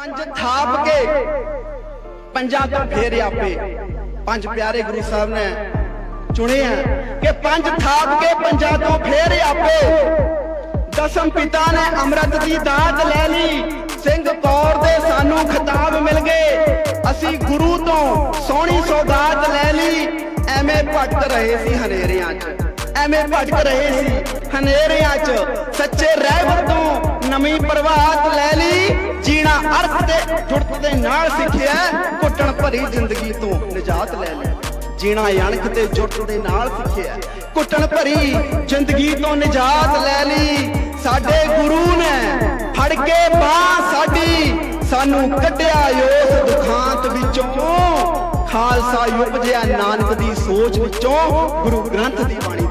ਪੰਜ ਥਾਪ ਕੇ ਪੰਜਾਂ ਤੋਂ ਫੇਰ ਆਪੇ ਪੰਜ ਪਿਆਰੇ ਗੁਰੂ ਸਾਹਿਬ ਨੇ ਚੁਣੇ ਆ ਕਿ ਪੰਜ ਥਾਪ ਕੇ ਪੰਜਾਂ ਤੋਂ ਫੇਰ ਆਪੇ ਦਸਮ ਪਿਤਾ ਨੇ ਅੰਮ੍ਰਿਤ ਦੀ ਦਾਤ ਲੈ ਲਈ, ਸਿੰਘ ਕੌਰ ਦੇ ਸਾਨੂੰ ਖਿਤਾਬ ਮਿਲ ਗਏ। ਅਸੀਂ ਗੁਰੂ ਤੋਂ ਸੋਹਣੀ ਸੌਗਾਤ ਲੈ ਲਈ, ਐਵੇਂ ਭਟਕ ਰਹੇ ਸੀ ਹਨੇਰਿਆਂ 'ਚ। ਐਵੇਂ ਭਟਕ ਰਹੇ ਸੀ ਹਨੇਰਿਆਂ 'ਚ। ਸੱਚੇ ਰਹਿਬਰ ਤੋਂ ਨਵੀਂ ਪ੍ਰਭਾਤ ਲੈ ਲਈ। ਜੀਣਾ ਅਰਥ ਤੇ ਜੁੜਤ ਦੇ ਨਾਲ ਸਿੱਖਿਆ ਘੁੱਟਣ ਭਰੀ ਜ਼ਿੰਦਗੀ ਤੋਂ ਨਿਜਾਤ ਲੈ ਲਈ ਜੀਣਾ ਅਣਖ ਤੇ ਜੁੜਤ ਦੇ ਨਾਲ ਸਿੱਖਿਆ ਘੁੱਟਣ ਭਰੀ ਜ਼ਿੰਦਗੀ ਤੋਂ ਨਿਜਾਤ ਲੈ ਲਈ। ਸਾਡੇ ਗੁਰੂ ਨੇ ਫੜ ਕੇ ਬਾਹ ਸਾਡੀ, ਸਾਨੂੰ ਕੱਢਿਆ ਉਸ ਦੁਖਾਂਤ ਵਿੱਚੋਂ। ਖਾਲਸਾ ਉਪਜਿਆ ਨਾਨਕ ਦੀ ਸੋਚ ਵਿੱਚੋਂ, ਗੁਰੂ ਗ੍ਰੰਥ ਦੀ ਬਾਣੀ